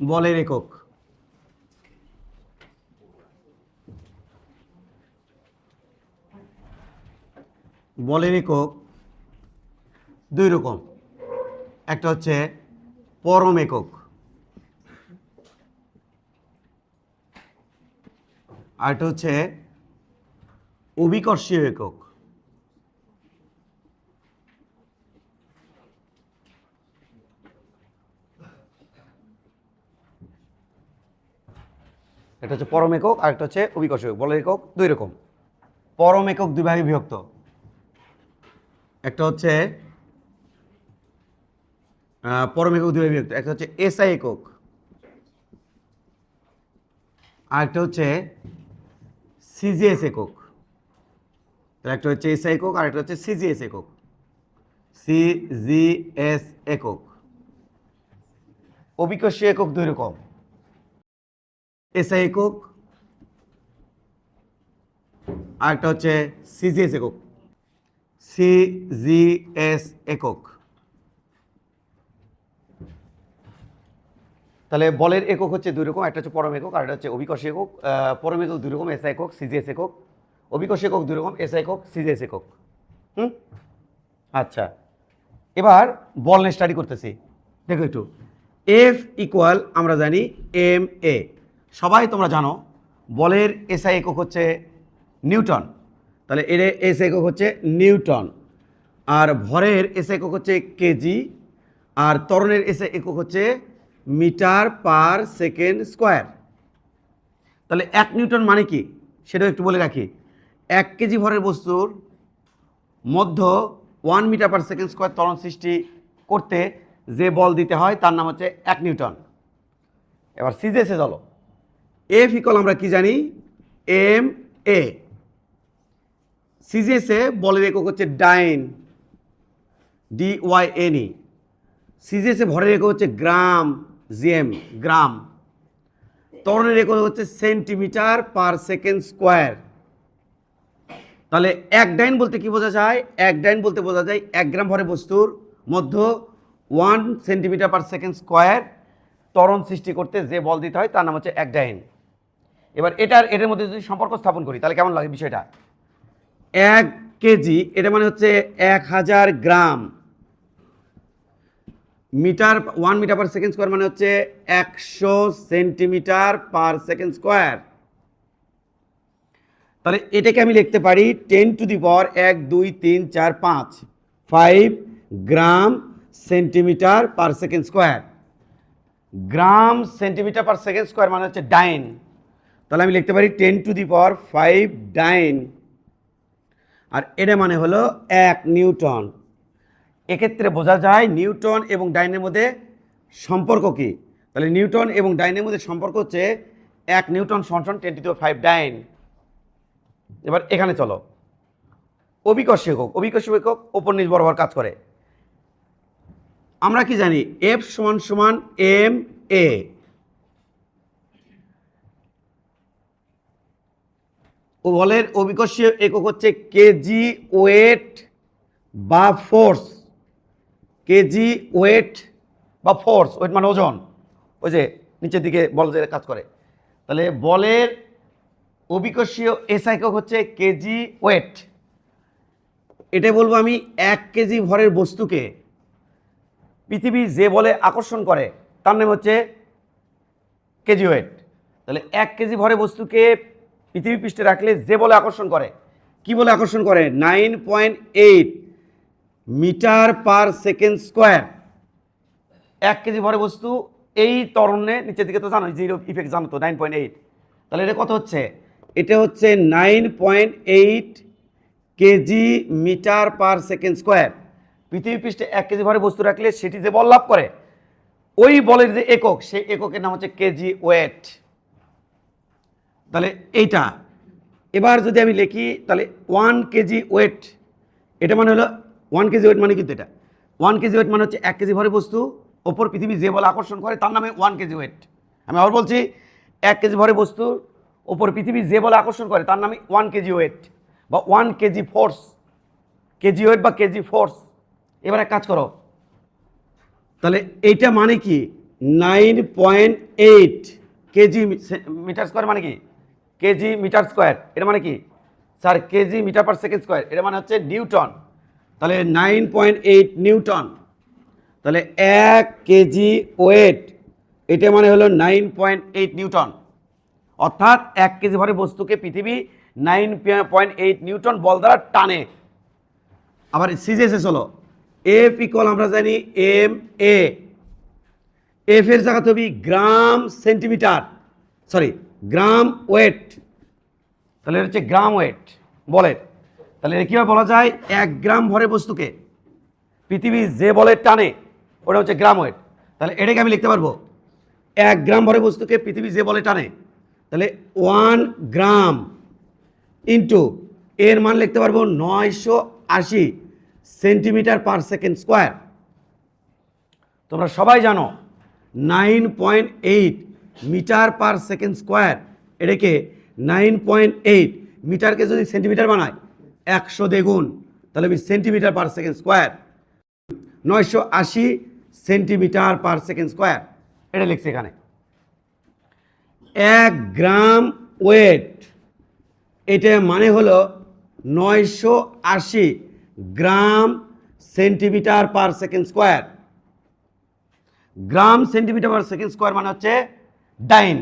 বলের একক। বলের একক দুই রকম। একটা হচ্ছে পরম একক। আরেকটা হচ্ছে অভিকর্ষীয় একক। একটা হচ্ছে পরম একক, আর একটা হচ্ছে অভিকর্ষ একক। বলের একক দুই রকম। পরম একক দুই ভাগে বিভক্ত। একটা হচ্ছে পরম একক দুই ভাগে বিভক্ত। একটা হচ্ছে এসআই একক। আর একটা হচ্ছে সিজিএস একক। একটা হচ্ছে এসআই একক, আর একটা হচ্ছে সিজিএস একক। সিজিএস একক। অভিকর্ষীয় একক দুই রকম। এসআই একক আর একটা হচ্ছে সিজিএস একক সিজিএস একক তাহলে বলের একক হচ্ছে দুই রকম, একটা হচ্ছে পরম একক আর একটা হচ্ছে অভিকর্ষী একক পরম একক দুই রকম এসআই একক সিজিএস একক অভিকর্ষী একক দুই রকম এসআই একক সিজিএস একক হুম? আচ্ছা। এবার বল নিয়ে স্টাডি করতেছি। দেখো একটু। এফ ইকুয়াল আমরা জানি এম এ সবাই তোমরা জানো, বলের এসআই একক হচ্ছে নিউটন। তাহলে এর এস একক হচ্ছে নিউটন। আর ভরের এস একক হচ্ছে কেজি আর তরণের এস একক হচ্ছে মিটার পার সেকেন্ড স্কোয়ার। তাহলে এক নিউটন মানে কি? সেটাও একটু বলে রাখি। এক কেজি ভরের বস্তুর মধ্য one metre per second square তরণ সৃষ্টি করতে যে বল দিতে হয়, তার নাম হচ্ছে এক নিউটন। এবার সিজেসে চলো। এফ ইকল আমরা কি জানি? এম এ সিজেসে বলের একক হচ্ছে dyne D Y N E সিজেসে ভরের একক হচ্ছে গ্রাম জিএম গ্রাম। ত্বরণের একক হচ্ছে সেন্টিমিটার পার সেকেন্ড স্কোয়ার। তাহলে এক ডাইন বলতে কি বোঝা যায়? এক ডাইন বলতে বোঝা যায় এক গ্রাম ভরে বস্তুর মধ্য one centimetre per second square ত্বরণ সৃষ্টি করতে যে বল দিতে হয় তার নাম হচ্ছে এক ডাইন। এবার এটার এটার মধ্যে যদি সম্পর্ক স্থাপন করি, তাহলে কেমন লাগে বিষয়টা? এক কেজি, এটা মানে হচ্ছে এক হাজার gram. Metre one metre per second square মানে হচ্ছে একশো সেন্টিমিটার পার সেকেন্ড স্কোয়ার তাহলে এটাকে আমি লিখতে পারি টেন টু দি পাওয়ার এক, দুই, তিন, চার, পাঁচ five gram centimetre per second square gram centimetre per second square মানে হচ্ছে ডাইন। তাহলে আমি লিখতে পারি ten to the power five dyne আর এটা মানে হলো এক নিউটন। এক্ষেত্রে বোঝা যায় নিউটন এবং ডাইনের মধ্যে সম্পর্ক কি? তাহলে নিউটন এবং ডাইনের মধ্যে সম্পর্ক হচ্ছে এক নিউটন সমান টেন টু ফাইভ ডাইন এবার এখানে চলো। অভিকর্ষী একক অভিকর্ষী একক ওপর নিচ বরাবর কাজ করে। আমরা কি জানি? এফ সমান সমান এম এ বলের অভিকর্ষীয় একক হচ্ছে কেজি ওয়েট বা ফোর্স কেজি ওয়েট বা ফোর্স ওয়েট মানে ওজন। ওই যে নিচের দিকে বল যে কাজ করে। তাহলে বলের অভিকর্ষীয় এস একক হচ্ছে কেজি ওয়েট এটা বলব আমি এক কেজি ভরের বস্তুকে। পৃথিবী যে বলে আকর্ষণ করে, তার নাম হচ্ছে কেজি ওয়েট তাহলে এক কেজি ভরে বস্তুকে পৃথিবী পৃষ্ঠে রাখলে যে বলে আকর্ষণ করে, কি বলে আকর্ষণ করে? Nine point eight metre per second square. এক কেজি ভরে বস্তু, এই তরণে নিচের দিকে তো জানো জিরো ইফেক্ট জানো তো নাইন পয়েন্ট এইট তাহলে এটা কত হচ্ছে? এটা হচ্ছে nine point eight KG metre per second square. পৃথিবী পৃষ্ঠে এক কেজি ভরে বস্তু রাখলে সেটি যে বল লাভ করে, ওই বলের যে একক, সেই এককের নাম হচ্ছে কেজি ওয়েট। তাহলে এইটা। এবার যদি আমি লিখি, তাহলে ওয়ান কেজি ওয়েট এটা মানে হলো ওয়ান কেজি ওয়েট মানে কিন্তু এটা। ওয়ান কেজি ওয়েট মানে হচ্ছে এক কেজি ভরে বস্তু, ওপর পৃথিবী যে বল আকর্ষণ করে, তার নামে ওয়ান কেজি ওয়েট আমি আবার বলছি, এক কেজি ভরে বস্তু, ওপর পৃথিবী যে বল আকর্ষণ করে, তার নামে ওয়ান কেজি ওয়েট বা one KG force KG weight বা কেজি ফোর্স এবার এক কাজ করো। তাহলে এইটা মানে কি? Nine point eight KG metre square মানে কি? কেজি মিটার স্কোয়ার, এটা মানে কি? Sir, KG metre per second square, এটা মানে হচ্ছে নিউটন। তাহলে নাইন পয়েন্ট এইট নিউটন। তাহলে এক কেজি ওয়েট, এটা মানে হলো নাইন পয়েন্ট এইট নিউটন। অর্থাৎ এক কেজি ভরে বস্তুকে পৃথিবী নাইন পয়েন্ট এইট নিউটন বল দ্বারা টানে। আবার সিজে শেষ হলো। এফ ইকল আমরা জানি এম এ এফ এর জায়গা হবে gram centimetre sorry gram weight. তাহলে এটা হচ্ছে গ্রাম ওয়েট বলের তাহলে এটা কীভাবে বলা যায়? এক গ্রাম ভরে বস্তুকে পৃথিবী যে বলের টানে, ওটা হচ্ছে গ্রাম ওয়েট। তাহলে এটাকে আমি লিখতে পারব? এক গ্রাম ভরে বস্তুকে পৃথিবী যে বলে টানে, তাহলে ওয়ান গ্রাম ইন্টু এর মান লিখতে পারব নয়শো আশি সেন্টিমিটার পার সেকেন্ড স্কোয়ার। তোমরা সবাই জানো, nine point eight metre per second square. এটাকে নাইন পয়েন্ট এইট মিটারকে যদি সেন্টিমিটার বানায়, একশো দ্বিগুণ। তাহলে আমি সেন্টিমিটার পার সেকেন্ড স্কোয়ার। নয়শো আশি সেন্টিমিটার পার সেকেন্ড স্কোয়ার। এটা লিখছে এখানে। এক গ্রাম ওয়েট। এটা মানে হলো নয়শো আশি gram centimetre per second square. Gram centimetre per second square মানে হচ্ছে ডাইন।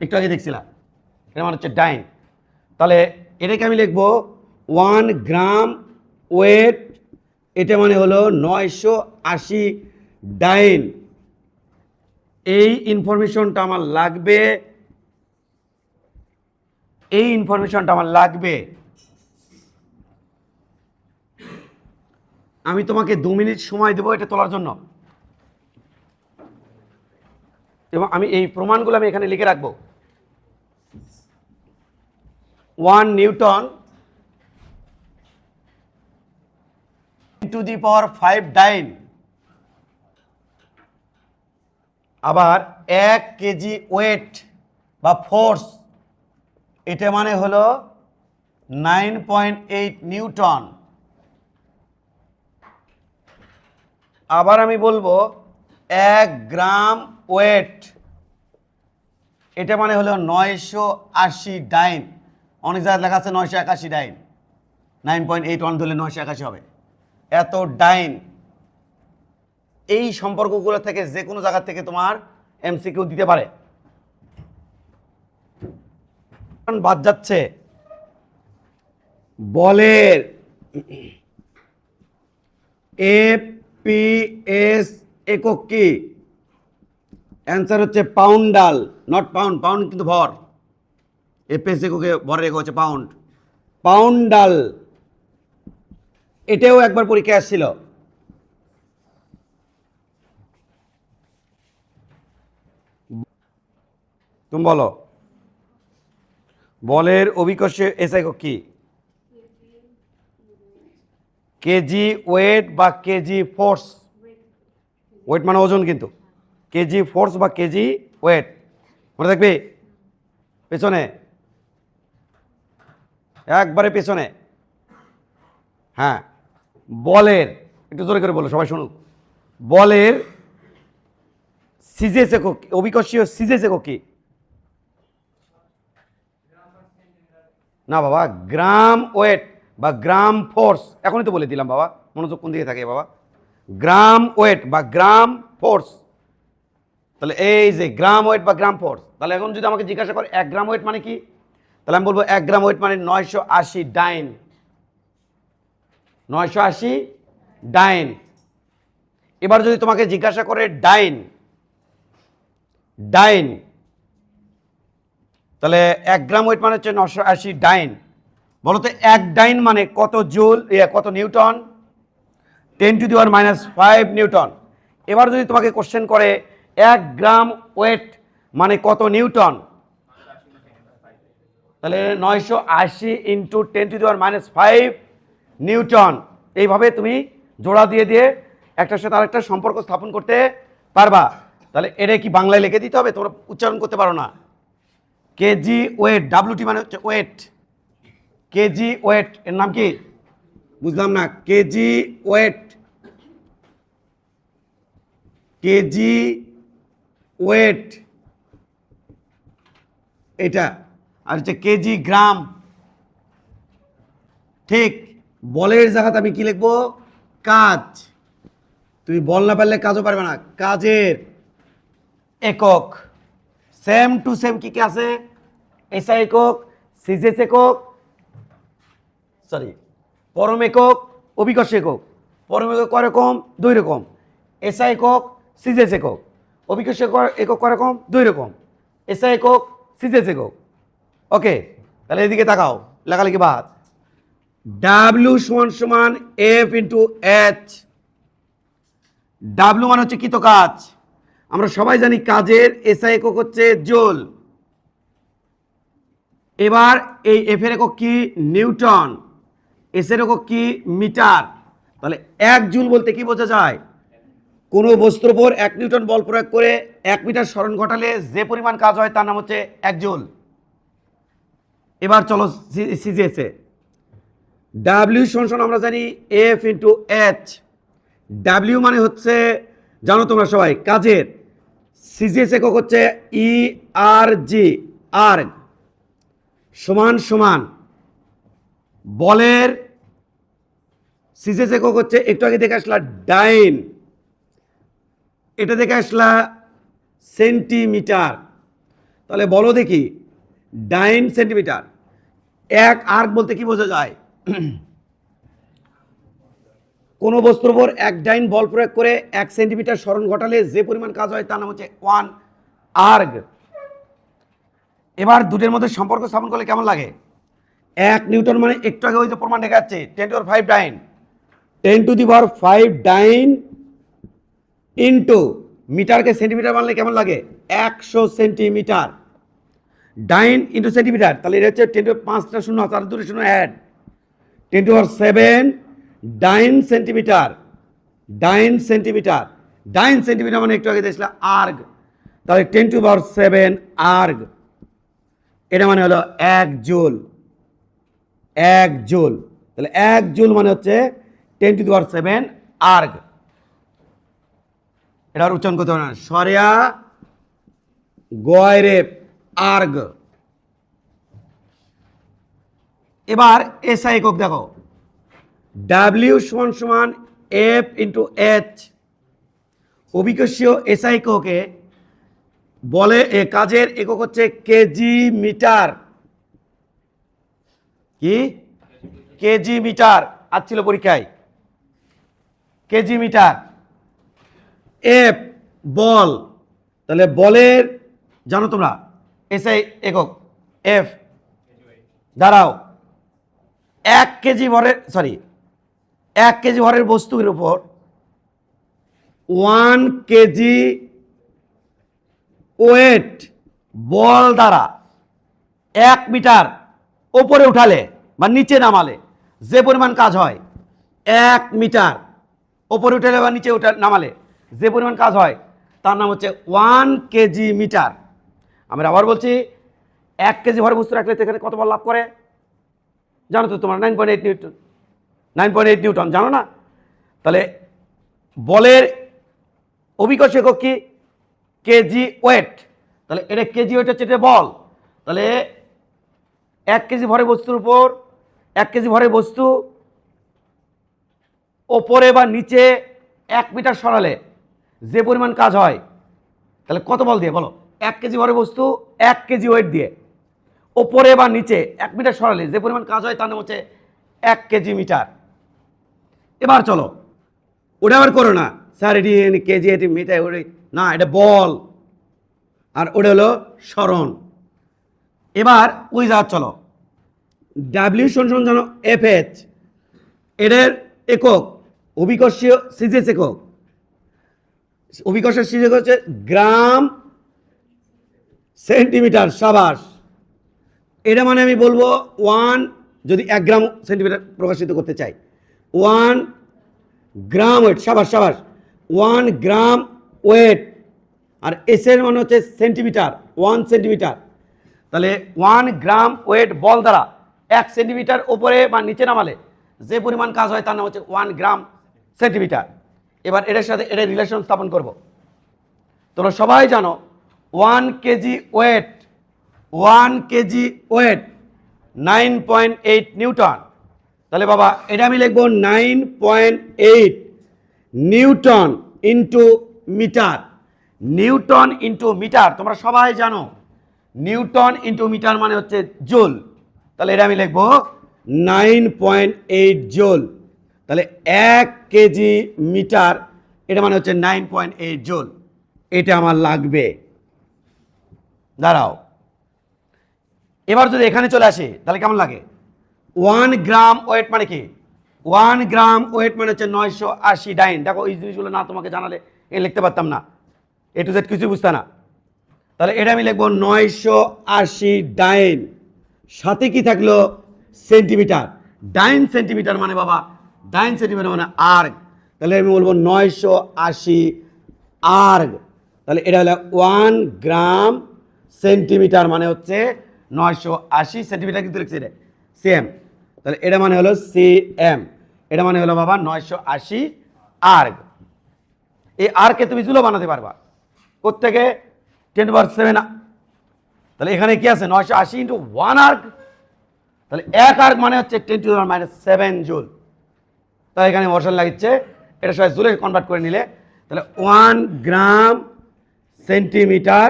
একটু আগে দেখছিলাম। এটা মানে হচ্ছে ডাইন। তাহলে এটাকে আমি লিখব ওয়ান গ্রাম ওয়েট, এটা মানে হলো নয়শো আশি ডাইন। এই ইনফরমেশনটা আমার লাগবে, এই ইনফরমেশনটা আমার লাগবে। আমি তোমাকে দু মিনিট সময় দেবো এটা তোলার জন্য। এবং আমি এই প্রমাণগুলো আমি এখানে লিখে রাখব। One newton to the power five dyne আবার এক কেজি ওয়েট বা ফোর্স এটা মানে হলো নাইন পয়েন্ট এইট নিউটন। আবার আমি বলব এক গ্রাম ওয়েট। এটা মানে হলো নয়শো আশি ডাইন। অনেক জায়গায় লেখা আছে নয়শো একাশি dyne. Nine point eight one ধরলে নয়শো একাশি হবে। এত ডাইন। এই সম্পর্কগুলো থেকে যে কোনো জায়গা থেকে তোমার এমসিকিউ দিতে পারে। বাদ যাচ্ছে। বলের এফ পি এস একক কি? অ্যান্সার হচ্ছে পাউন্ড ডাল নট পাউন্ড পাউন্ড কিন্তু ভর। এফএস এককে ভরের একক হচ্ছে পাউন্ড পাউন্ড ডাল, এটাও একবার পরীক্ষায় আসছিল। তুমি বলো, বলের অভিকর্ষে এস একক কি? কেজি ওয়েট বা কেজি ফোর্স ওয়েট মানে ওজন কিন্তু। কেজি ফোর্স বা কেজি ওয়েট মনে থাকবে পেছনে। একবারে পেছনে। হ্যাঁ। বলের, একটু জোরে করে বলো, সবাই শুনুক। বলের সিজেস একক অভিকর্ষীয় সিজেস একক কি? না বাবা, গ্রাম ওয়েট বা গ্রাম ফোর্স এখনই তো বলে দিলাম বাবা, মনোযোগ কোন দিকে থাকে বাবা? গ্রাম ওয়েট বা গ্রাম ফোর্স তাহলে এই যে গ্রাম ওয়েট বা গ্রাম ফোর্স তাহলে এখন যদি আমাকে জিজ্ঞাসা করে এক গ্রাম ওয়েট মানে কি? তাহলে আমি বলব এক গ্রাম ওয়েট মানে নয়শো আশি ডাইন নয়শো আশি ডাইন এবার যদি তোমাকে জিজ্ঞাসা করে ডাইন ডাইন তাহলে এক গ্রাম ওয়েট মানে হচ্ছে নশো আশি ডাইন বলো তো এক ডাইন মানে কত জুল কত newton? Ten to the one minus five newton. এবার যদি তোমাকে কোশ্চেন করে, এক গ্রাম ওয়েট মানে কত নিউটন? তাহলে নয়শো আশি into ten to the one minus five newton. এইভাবে তুমি জোড়া দিয়ে দিয়ে একটার সাথে আরেকটা সম্পর্ক স্থাপন করতে পারবা। তাহলে এটা কি বাংলায় লিখে দিতে হবে? তোমরা উচ্চারণ করতে পারো না। কেজি ওয়েট ডাব্লিউটি মানে হচ্ছে ওয়েট। কেজি ওয়েট, এর নাম কি? বুঝলাম না। KG weight KG weight. এটা। আর হচ্ছে কেজি গ্রাম। ঠিক, বলের জায়গাতে আমি কি লিখব? কাজ। তুমি বল না পারলে কাজও পারবে না। কাজের একক। সেম টু সেম কি কি আছে? এসআই একক সিজেস একক, সরি, পরম একক, অভিকর্ষ একক। পরম একক কয় রকম? দুই রকম। এসআই একক সিজেস একক। অভিকর্ষ একক- একক কয় রকম? দুই রকম। এসআই একক সিজেস একক। ওকে, তাহলে এদিকে তাকাও লেখালেখি বাদ। ডাব্লিউ সমান সমান এফ ইন্টু এইচ ডাব্লিউ মানে হচ্ছে কৃত কাজ। আমরা সবাই জানি কাজের এসআই একক হচ্ছে জোল। এবার এই এফ এর একক কি? নিউটন। এস এর একক কি? মিটার। তাহলে এক জুল বলতে কি বোঝা যায়? কোনো বস্তুর উপর এক নিউটন বল প্রয়োগ করে এক মিটার স্মরণ ঘটালে যে পরিমাণ কাজ হয় তার নাম হচ্ছে এক জুল। এবার চলো সিজিএসে ডাব্লিউ সমান আমরা জানি এফ ইন্টু এইচ ডাব্লিউ মানে হচ্ছে, জানো তোমরা সবাই, কাজের। সিজিএস একক হচ্ছে ই আর জি আর সমান সমান। বলের সিজিএস একক হচ্ছে, একটু আগে দেখে আসলা ডাইন। এটা দেখে আসলা সেন্টিমিটার। তাহলে বলো দেখি, ডাইন সেন্টিমিটার। এক আর্ক বলতে কি বোঝা যায়? কোনো বস্তুর উপর এক ডাইন বল প্রয়োগ করে এক সেন্টিমিটার স্মরণ ঘটালে যে পরিমাণ কাজ হয় তার নাম হচ্ছে ওয়ান আর্গ এবার দুটোর মধ্যে সম্পর্ক স্থাপন করলে কেমন লাগে? এক নিউটন মানে একটু আগে ওই যে প্রমাণ দেখা যাচ্ছে ten to five dyne. Ten to the power five dyne into মিটারকে centimetre বানলে কেমন লাগে? একশো সেন্টিমিটার। ডাইন ইন্টু সেন্টিমিটার, তাহলে এটা হচ্ছে টেন টু পাঁচটা শূন্য, চার দুটো শূন্য, add. Ten to power seven, dyne centimetre dyne centimetre. Dyne centimetre মানে একটু আগে দেখছিলাম আর্গ। তাহলে ten to power seven, erg. এটা মানে হলো এক জুল। এক জুল। তাহলে এক জুল মানে হচ্ছে ten to power seven, erg. এটা আর উচ্চারণ করতে হবে না। সরিয়া গয়রে আর্গ। এবার এসআই একক দেখো। ডাব্লিউ সমান সমান এফ ইন্টু এইচ। অভিকর্ষীয় এসআই এককে বলে এ কাজের একক হচ্ছে কেজি মিটার কি? কেজি মিটার আসছিল পরীক্ষায়। কেজি মিটার এফ বল। তাহলে বলের, জানো তোমরা এসআই একক এফ দাঁড়াও। এক কেজি ভরের সরি এক কেজি ভরের বস্তুর উপর ওয়ান কেজি ওয়েট বল দ্বারা এক মিটার ওপরে উঠালে বা নিচে নামালে যে পরিমাণ কাজ হয়, এক মিটার ওপরে উঠালে বা নিচে উঠা, নামালে। যে পরিমাণ কাজ হয়, তার নাম হচ্ছে ওয়ান কেজি মিটার। আমরা আবার বলছি, এক কেজি ভরে বস্তু রাখলে তো এখানে কত বল লাভ করে? জানো তো তোমরা nine point eight newton. Nine point eight newton, জানো না? তাহলে বলের অভিকর্ষ একক কি? KG weight. তাহলে এটা কেজি ওয়েট হচ্ছে এটা বল। তাহলে এক কেজি ভরে বস্তুর উপর, এক কেজি ভরে বস্তু ওপরে বা নিচে এক মিটার সরালে যে পরিমাণ কাজ হয়, তাহলে কত বল দিয়ে? বলো, এক কেজি ভরে বস্তু, এক কেজি ওয়েট দিয়ে। ওপরে বা নিচে, এক মিটার সরালে যে পরিমাণ কাজ হয় তার নাম হচ্ছে এক কেজি মিটার। এবার চলো, ওটা আবার করো না। স্যার, এটি কেজি, এটি মিটার ওটি, না, এটা বল। আর ওটা হলো স্মরণ। এবার ওই যাওয়ার চলো। ডাব্লিউ সমান জানো এফ এইচ এদের একক, অভিকর্ষীয় সিজেস একক। অভিকর্ষের সৃষ্টি হচ্ছে গ্রাম সেন্টিমিটার, সাবাস। এটা মানে আমি বলব ওয়ান যদি এক গ্রাম সেন্টিমিটার প্রকাশিত করতে চাই ওয়ান গ্রাম ওয়েট সাবাস সাবাস। ওয়ান গ্রাম ওয়েট আর এসের মানে হচ্ছে সেন্টিমিটার ওয়ান সেন্টিমিটার। তাহলে ওয়ান গ্রাম ওয়েট বল দ্বারা এক সেন্টিমিটার ওপরে বা নিচে নামালে যে পরিমাণ কাজ হয় তার নাম হচ্ছে ওয়ান গ্রাম সেন্টিমিটার। এবার এটার সাথে এটা রিলেশন স্থাপন করব। তোমরা সবাই জানো one KG weight one KG weight nine point eight newton তাহলে বাবা, এটা আমি লিখব nine point eight newton into metre newton into metre তোমরা সবাই জানো নিউটন ইন্টু মিটার মানে হচ্ছে জুল। তাহলে এটা আমি লিখব নাইন পয়েন্ট এইট জুল। তাহলে এক কেজি মিটার, এটা মানে হচ্ছে নাইন পয়েন্ট এইট জুল এটা আমার লাগবে। দাঁড়াও। এবার যদি এখানে চলে আসে, তাহলে কেমন লাগে? ওয়ান গ্রাম ওয়েট মানে কি? ওয়ান গ্রাম ওয়েট মানে হচ্ছে নয়শো আশি ডাইন। দেখো, এই জিনিসগুলো না তোমাকে জানালে, এ লিখতে পারতাম না। এ টু জেড কিছুই বুঝতে না। তাহলে এটা আমি লিখব নয়শো আশি ডাইন। সাথে কি থাকল? সেন্টিমিটার ডাইন সেন্টিমিটার মানে বাবা ডাইন সেন্টিমিটার মানে আর্গ। তাহলে আমি বলব নয়শো আশি আর্গ। তাহলে এটা হলো ওয়ান গ্রাম সেন্টিমিটার মানে হচ্ছে নয়শো আশি সেন্টিমিটার কিন্তু লিখছি রে সিএম তাহলে এটা মানে হলো সিএম। এটা মানে হলো বাবা নয়শো আশি আর্গ। এই আরকে তুমি জুলো বানাতে পারবা। কোথেকে টেন পার সেভেন তাহলে এখানে কি আছে? নয়শো আশি ইন্টু ওয়ান আর্ক তাহলে এক আর্ক মানে হচ্ছে ten to minus seven joule. তাহলে এখানে বর্ষণ লাগিচ্ছে। এটা সবাই জুলে কনভার্ট করে নিলে। তাহলে ওয়ান গ্রাম সেন্টিমিটার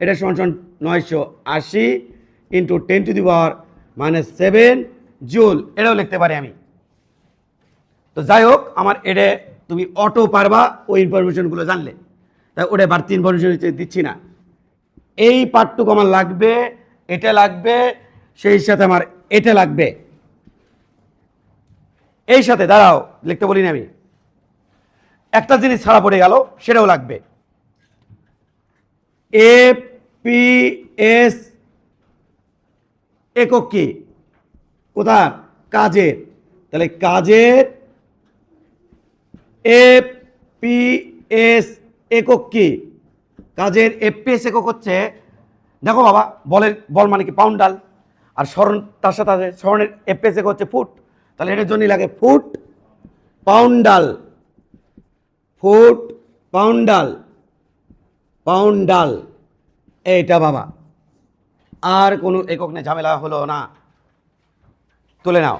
এটা সমান সমান নয়শো আশি into ten to the power minus seven joule এটাও লিখতে পারি আমি। তো যাই হোক, আমার এটা তুমি অটো পারবা, ওই ইনফরমেশনগুলো জানলে। তাই ওটা বাড়তি ইনফরমেশন দিচ্ছি না। এই পার্টটুকু আমার লাগবে, এটা লাগবে, সেই সাথে আমার এটা লাগবে। এই সাথে, দাঁড়াও, লিখতে বলিনি আমি। একটা জিনিস ছাড়া পড়ে গেল, সেটাও লাগবে। এ, পি, এস একক কি? কোথার? কাজের। তাহলে কাজের এফ পি, এস একক কি? কাজের এফপিএস একক হচ্ছে, দেখো বাবা, বলের বল মানে কি পাউন্ডাল আর স্মরণ তার সাথে স্মরণের এফপিএস একক হচ্ছে ফুট। তাহলে এটার জন্যই লাগে foot poundal foot poundal poundal এইটা বাবা। আর কোনো একক নিয়ে ঝামেলা হলো না। তুলে নাও।